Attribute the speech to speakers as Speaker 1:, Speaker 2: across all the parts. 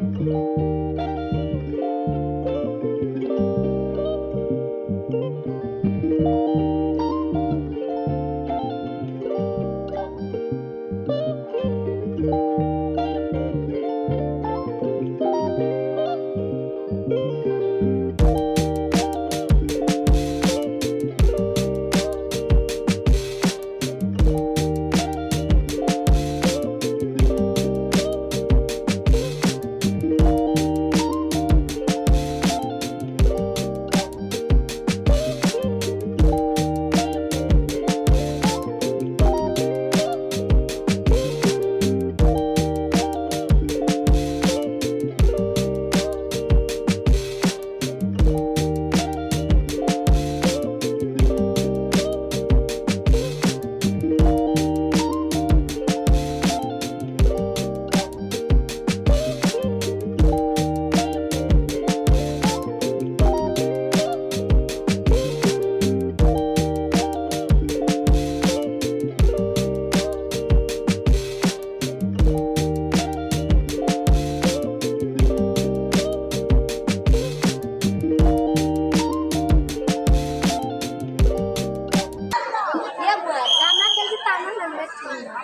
Speaker 1: Müzik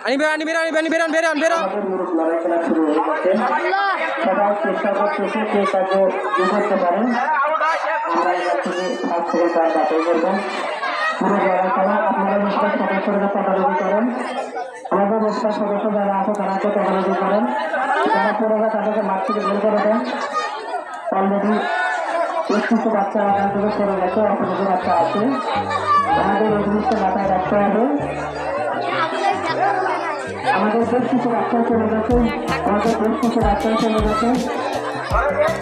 Speaker 1: আনি বেরান আনি বেরান আনি
Speaker 2: আমাদের লড়াই খেলা শুরু হয়ে গেছে। চেষ্টা করতেছে কে কাজে করতে পারেন আমরা এখান থেকে ফার্স্ট থেকে তার বাছাই করব। পুরো লড়াই খেলা, আপনারা তদারকি মাঠ থেকে বের করে দেন। অলরেডি বেশ কিছু বাচ্চা এখান থেকে বাচ্চা আছে। আমাদের এই জিনিসটা মাথায় রাখতে হবে আমাদের কিছু বাচ্চা চলে গেছে। আমাদের কিছু বাচ্চা চলে গেছে।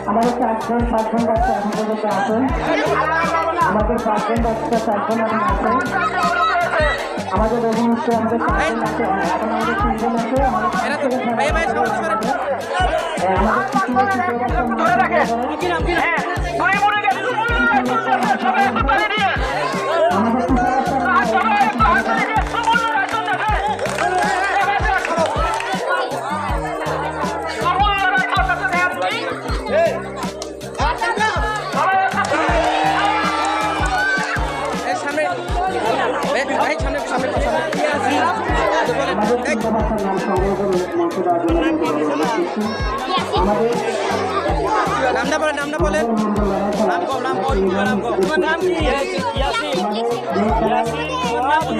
Speaker 2: আমাদের চারজন, পাঁচজন বাচ্চা এখন পর্যন্ত আছে। আমাদের পাঁচজন বাচ্চা, চারজন এখন আছে। আমাদের অভিনেত্রী আমাদের চারজন আছে, এখন আমাদের তিনজন আছে। আমাদের
Speaker 1: এরা নামটা বলেন নামটা বলেন নাম কম নাম কম নাম কম তোমার নাম কি
Speaker 2: আমাদের
Speaker 1: ইয়াসিন তোমার নাম কি